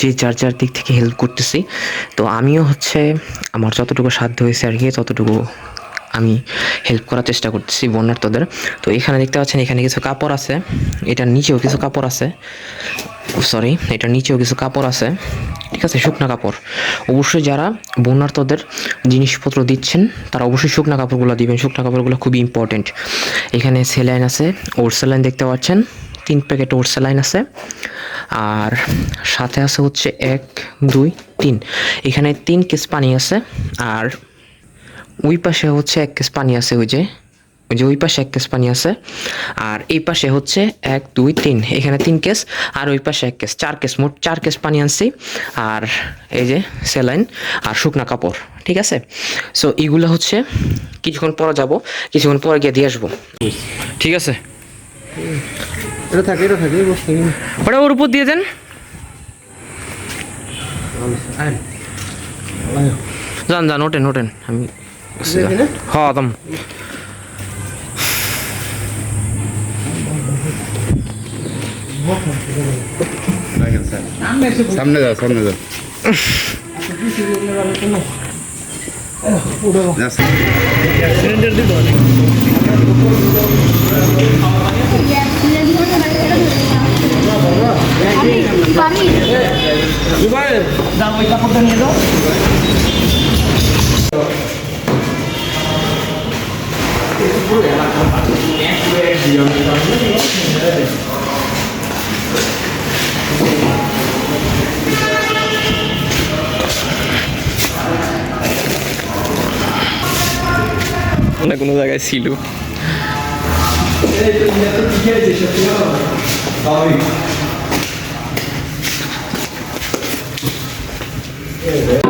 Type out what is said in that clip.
যে যার যার দিক থেকে হেল্প করতেছি। তো আমিও হচ্ছে আমার যতটুকু সাধ্য হয়েছে আর কি, ততটুকু আমি হেল্প করার চেষ্টা করতেছি বন্যার্থদের তো এখানে দেখতে পাচ্ছেন, এখানে কিছু কাপড় আছে। এটার নিচেও কিছু কাপড় আছে। সরি এটার নিচেও কিছু কাপড় আছে। ঠিক আছে, শুকনা কাপড়। অবশ্যই যারা বন্যার্থদের জিনিসপত্র দিচ্ছেন, তারা অবশ্যই শুকনা কাপড়গুলো দিবেন। শুকনা কাপড়গুলো খুবই ইম্পর্টেন্ট এখানে সেলাইন আছে ওর সেলাইন দেখতে পাচ্ছেন। তিন প্যাকেট ওর সেলাইন আছে। আর সাথে আছে হচ্ছে এক, দুই, তিন। এখানে তিন কেস পানি আছে আর ওই পাশে হচ্ছে এক কেস পানি আছে ওই যে ওই যে ওই পাশে এক কেস পানি আছে আর এই পাশে হচ্ছে এক, দুই, তিন। এখানে তিন কেস আর ওই পাশে এক কেস, চার কেস, মোট চার কেস পানি আনছি আর এই যে স্যালাইন আর শুকনা কাপড়, ঠিক আছে? সো এইগুলো হচ্ছে কিছুক্ষণ পরে যাব, কিছুক্ষণ পরে গিয়ে দিয়ে আসব। ঠিক আছে? এটা থাকে এটা থাকে বস ওটা ওর উপর দিয়ে দেন যান যান ওঠেন ওঠেন। আমি এখানে? হ্যাঁ দম। সামনে যাও সামনে যাও পানি না কোনো জায়গায় ছিল পানি